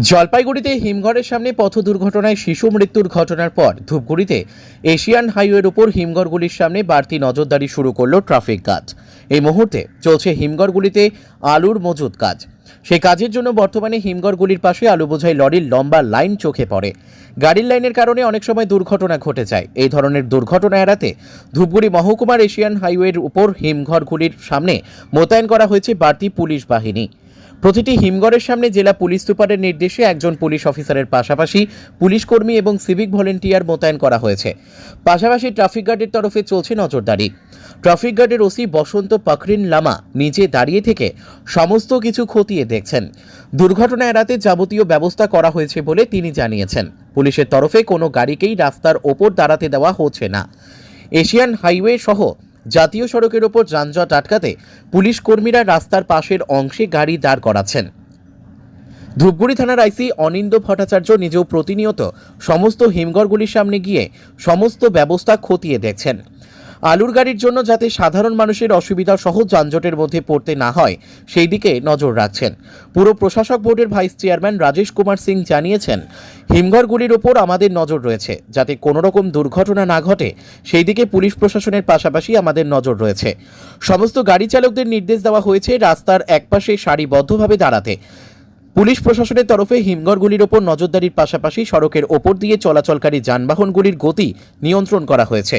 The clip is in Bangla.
জলপাইগুড়িতে হিমঘরের সামনে পথ দুর্ঘটনায় শিশু মৃত্যুর ঘটনার পর ধূপগুড়িতে এশিয়ান হাইওয়ের উপর হিমঘরগুলির সামনে বাড়তি নজরদারি শুরু করল ট্রাফিক কাজ এই মুহূর্তে চলছে হিমঘরগুলিতে আলুর মজুদ কাজ। সেই কাজের জন্য বর্তমানে হিমঘরগুলির পাশে আলু বোঝাই লরির লম্বা লাইন চোখে পড়ে। গাড়ির লাইনের কারণে অনেক সময় দুর্ঘটনা ঘটে যায়। এই ধরনের দুর্ঘটনা এড়াতে ধূপগুড়ি মহকুমার এশিয়ান হাইওয়ের উপর হিমঘরগুলির সামনে মোতায়েন করা হয়েছে বাড়তি পুলিশ বাহিনী। প্রতিটি হিমঘরের সামনে জেলা পুলিশ সুপারের নির্দেশে একজন পুলিশ অফিসারের পাশাপাশি পুলিশ কর্মী এবং সিভিক ভলেন্টিয়ার মোতায়েন করা হয়েছে। পাশাপাশি ট্রাফিক গার্ডের তরফে চলছে নজরদারি। ট্রাফিক গার্ডের ওসি বসন্ত পাখরিন লামা নিজে দাঁড়িয়ে থেকে সমস্ত কিছু খতিয়ে দেখছেন। দুর্ঘটনা এড়াতে যাবতীয় ব্যবস্থা করা হয়েছে বলে তিনি জানিয়েছেন। পুলিশের তরফে কোনো গাড়িকেই রাস্তার ওপর দাঁড়াতে দেওয়া হচ্ছে না। এশিয়ান হাইওয়ে সহ জাতীয় সড়কের ওপর যানজট আটকাতে পুলিশ কর্মীরা রাস্তার পাশের অংশে গাড়ি দাঁড় করাচ্ছেন। ধূপগুড়ি থানার আইসি অনিন্দ ভট্টাচার্য নিজেও প্রতিনিয়ত সমস্ত হিমঘরগুলির সামনে গিয়ে সমস্ত ব্যবস্থা খতিয়ে দেখছেন। আলুর গাড়ির জন্য যাতে সাধারণ মানুষের অসুবিধা সহ যানজটের মধ্যে পড়তে না হয়, সেই দিকে নজর রাখছেন। পুরো প্রশাসক বোর্ডের ভাইস চেয়ারম্যান রাজেশ কুমার সিং জানিয়েছেন, হিমঘরগুলির ওপর আমাদের নজর রয়েছে, যাতে কোনো রকম দুর্ঘটনা না ঘটে, সেই দিকে পুলিশ প্রশাসনের পাশাপাশি আমাদের নজর রয়েছে। সমস্ত গাড়ি চালকদের নির্দেশ দেওয়া হয়েছে রাস্তার একপাশে সারিবদ্ধভাবে দাঁড়াতে। পুলিশ প্রশাসনের তরফে হিমঘরগুলির ওপর নজরদারির পাশাপাশি সড়কের ওপর দিয়ে চলাচলকারী যানবাহনগুলির গতি নিয়ন্ত্রণ করা হয়েছে।